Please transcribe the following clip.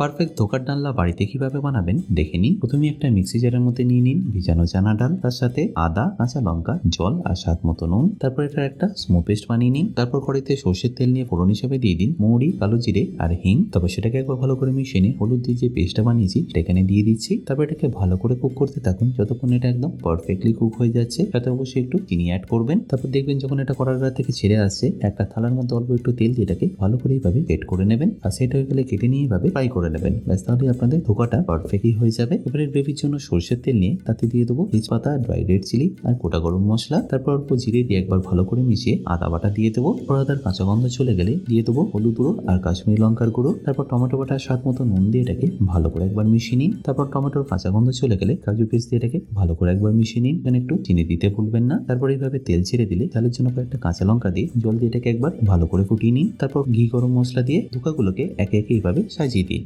Perfect ধোকার ডালনা বাড়িতে কীভাবে বানাবেন দেখে নিন। প্রথমে একটা মিক্সি জারের মধ্যে নিয়ে নিন। ভিজানো চানা ডাল, তার সাথে আদা, কাঁচা লঙ্কা, জল আর স্বাদ মতো নুন। তারপর এটার একটা স্মুথ পেস্ট বানিয়ে নিন। তারপর কড়াইতে সর্ষের তেল নিয়ে ফোড়ন হিসেবে দিয়ে দিন। মৌরি, কালো জিরে আর হিং। তারপর সেটাকে একবার ভালো করে মিশিয়ে নিয়ে হলুদ দিয়ে যে পেস্টটা বানিয়েছি, সেটা এখানে দিয়ে দিচ্ছি। তারপর এটাকে ভালো করে কুক করতে থাকুন। যতক্ষণ এটা একদম পারফেক্টলি কুক হয়ে যাচ্ছে, তাতে অবশ্যই একটু চিনি অ্যাড করবেন। তারপর দেখবেন যখন এটা করার গা থেকে ছেড়ে আসছে, একটা থালার মধ্যে অল্প একটু তেল দিয়ে এটাকে ভালো করে এইভাবে পেট করে নেবেন। আর সেটা হয়ে গেলে কেটে নিয়ে এইভাবে ফ্রাই করে নেবেন। ব্যাস, তাহলে আপনাদের ধোকাটা পারফেক্টলি হয়ে যাবে। এবারে গ্রেভির জন্য সর্ষের তেল নিয়ে তাতে দিয়ে দেবো তেজপাতা ড্রাই রেড চিলি আর গোটা গরম মশলা। তারপর অল্প জিরে দিয়ে একবার ভালো করে মিশিয়ে আদা বাটা দিয়ে দেবো। তারপর আদার কাঁচা গন্ধ চলে গেলে দিয়ে দেবো হলুদ গুঁড়ো আর কাশ্মীরি লঙ্কার গুঁড়ো। তারপর টমেটো বাটা স্বাদ মতো নুন দিয়ে এটাকে ভালো করে একবার মিশিয়ে নিন। তারপর টমেটোর কাঁচা গন্ধ চলে গেলে কাজু পেস্ট দিয়ে এটাকে ভালো করে একবার মিশিয়ে নিন। এখানে একটু চিনি দিতে ভুলবেন না। তারপর এইভাবে তেল ছেড়ে দিলে চালের জন্য কয়েকটা কাঁচা লঙ্কা দিয়ে জল দিয়ে এটাকে একবার ভালো করে ফুটিয়ে নিন। তারপর ঘি গরম মশলা দিয়ে ধোকাগুলোকে একে একে এইভাবে সাজিয়ে দিন।